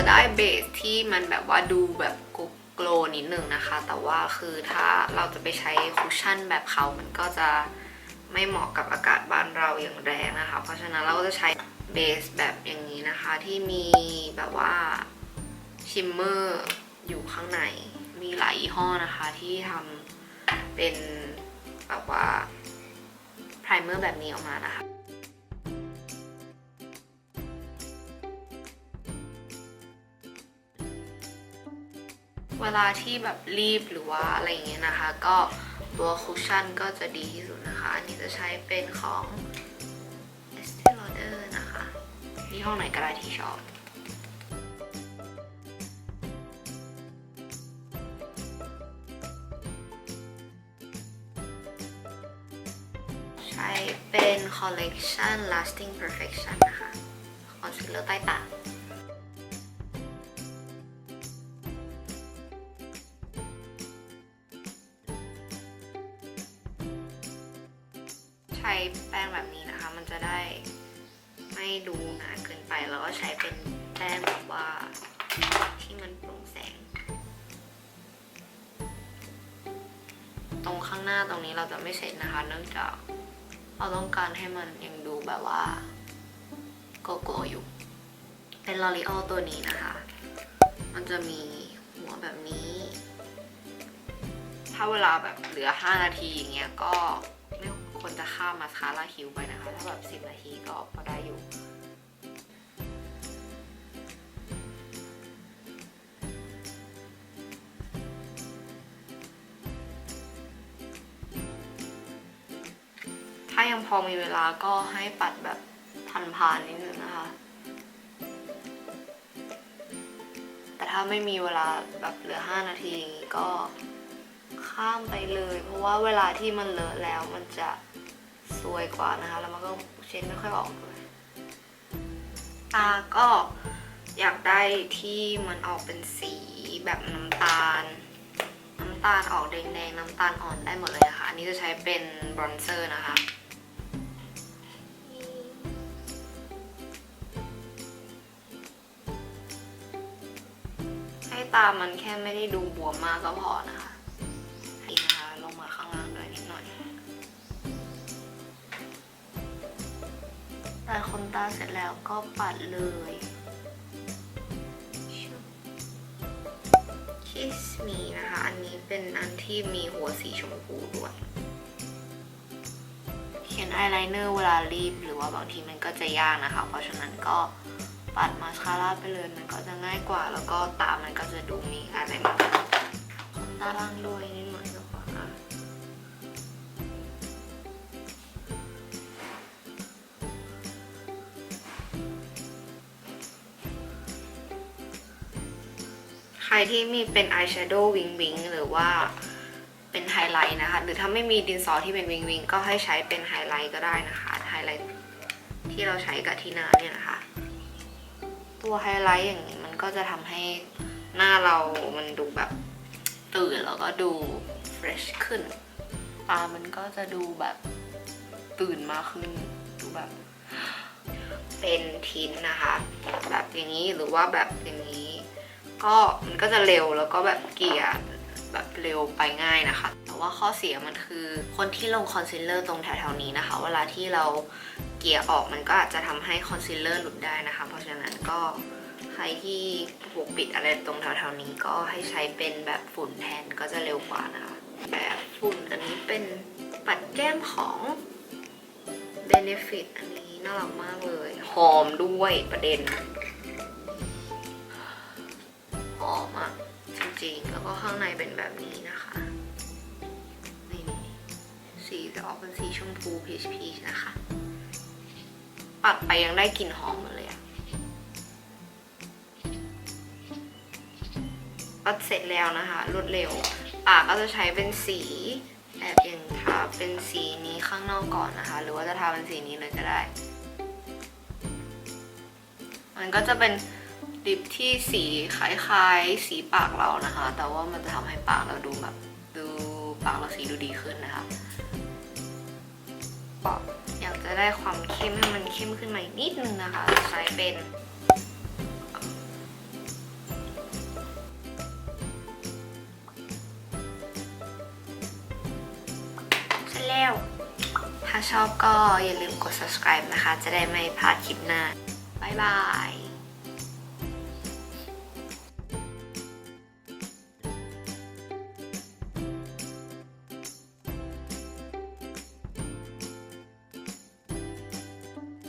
ะได้เบสที่มันแบบว่าดูแบบโกลนิดนึงนะคะ แต่ว่าคือถ้าเราจะไปใช้คุชชั่นแบบเขามันก็จะไม่เหมาะกับอากาศบ้านเราอย่างแรงนะคะ เพราะฉะนั้นเราก็จะใช้เบสแบบอย่างนี้นะคะที่มีแบบว่าชิมเมอร์อยู่ข้างใน มีหลายยี่ห้อนะคะที่ทำเป็นแบบว่าไพรเมอร์แบบนี้ออกมานะคะ เวลาที่แบบรีบหรือว่าอะไรอย่างเงี้ยนะคะ ก็ตัวคุชชั่นก็จะดีที่สุดนะคะ อันนี้จะใช้เป็นของ Estee Lauder นะคะยี่ห้อไหนก็ได้ที่ชอบใช้เป็น collection lasting perfection นะคะคอนซีลเลอร์ใต้ตา ช้แป้งแบบนี้นะคะ มันจะได้ไม่ดูหนาเกินไป แล้วก็ใช้เป็นแป้งแบบว่าที่มันโปร่งแสง ตรงข้างหน้าตรงนี้เราจะไม่เสร็จนะคะ เนื่องจากเราต้องการให้มันยังดูแบบว่าโกโก้อยู่ เป็นลอรีออลตัวนี้นะคะ มันจะมีหัวแบบนี้ ถ้าเวลาแบบเหลือ 5 นาทีอย่างเงี้ยก็ ควรจะข้ามมาสคาร่าคิวไปนะคะ ถ้าแบบ 10 นาทีก็พอได้อยู่ถ้ายังพอมีเวลาก็ให้ปัดแบบพันๆนิดนึงนะคะ แต่ถ้าไม่มีเวลาแบบเหลือ 5 นาทีอย่างงี้ก็ ข้ามไปเลย เพราะว่าเวลาที่มันเลอะแล้วมันจะสวยกว่านะคะ แล้วมันก็เช็ดไม่ค่อยออกเลยตาก็อยากได้ที่มันออกเป็นสีแบบน้ำตาล น้ำตาลออกแดงๆ น้ำตาลอ่อนได้หมดเลยนะคะ อันนี้จะใช้เป็นบรอนเซอร์นะคะให้ตามันแค่ไม่ได้ดูบวมมากก็พอนะคะ แต่ขนตาเสร็จแล้วก็ปัดเลยคิสมีนะคะ อันนี้เป็นอันที่มีหัวสีชมพูด้วย เขียนอายไลเนอร์เวลารีบหรือว่าบางทีมันก็จะยากนะคะ เพราะฉะนั้นก็ปัดมาสคาร่าไปเลยมันก็จะง่ายกว่า แล้วก็ตามันก็จะดูมีอะไรมากขนตาล่างด้วยนิดหน่อย รที่มีเป็นอายแชโดว์วิงวิงหรือว่าเป็นไฮไลท์นะคะ หรือถ้าไม่มีดินสอที่เป็นวิงวิงก็ให้ใช้เป็นไฮไลท์ก็ได้นะคะไฮไลท์ที่เราใช้กับที่หน้าเนี่ยนะคะ ตัวไฮไลท์อย่างนี้มันก็จะทำให้หน้าเรามันดูแบบตื่นแล้วก็ดูเฟรชขึ้นตามันก็จะดูแบบตื่นมาขึ้นดูแบบเป็นทินนะคะ แบบอย่างนี้หรือว่าแบบอย่างนี้ ก็มันก็จะเร็วแล้วก็แบบเกลี่ยแบบเร็วไปง่ายนะคะ แต่ว่าข้อเสียมันคือคนที่ลงคอนซีลเลอร์ตรงแถวๆนี้นะคะ เวลาที่เราเกลี่ยออกมันก็อาจจะทำให้คอนซีลเลอร์หลุดได้นะคะ เพราะฉะนั้นก็ใครที่ปกปิดอะไรตรงแถวๆนี้ก็ให้ใช้เป็นแบบฝุ่นแทนก็จะเร็วกว่านะคะ แบบฝุ่นอันนี้เป็นปัดแก้มของ Benefit อันนี้น่ารักมากเลย หอมด้วยประเด็น อมอะจริงๆ แล้วก็ข้างในเป็นแบบนี้นะคะ นี่สีจะออกเป็นสีชมพูพีชพีชนะคะ ปัดไปยังได้กลิ่นหอมเลยอะปัดเสร็จแล้วนะคะรวดเร็ว ปากก็จะใช้เป็นสีแบบอย่างทาเป็นสีนี้ข้างนอกก่อนนะคะ หรือว่าจะทาเป็นสีนี้เลยก็ได้ มันก็จะเป็น ลิปที่สีคล้ายๆ สีปากเรานะคะ แต่ว่ามันจะทำให้ปากเราดูแบบดูปากเราสีดูดีขึ้นนะคะก็อยากจะได้ความเข้มให้มันเข้มขึ้นมาอีกนิดนึงนะคะ ใช้เป็นเสร็จลวถ้าชอบก็อย่าลืมกด subscribe นะคะ จะได้ไม่พลาดคลิปหน้า บ๊ายบาย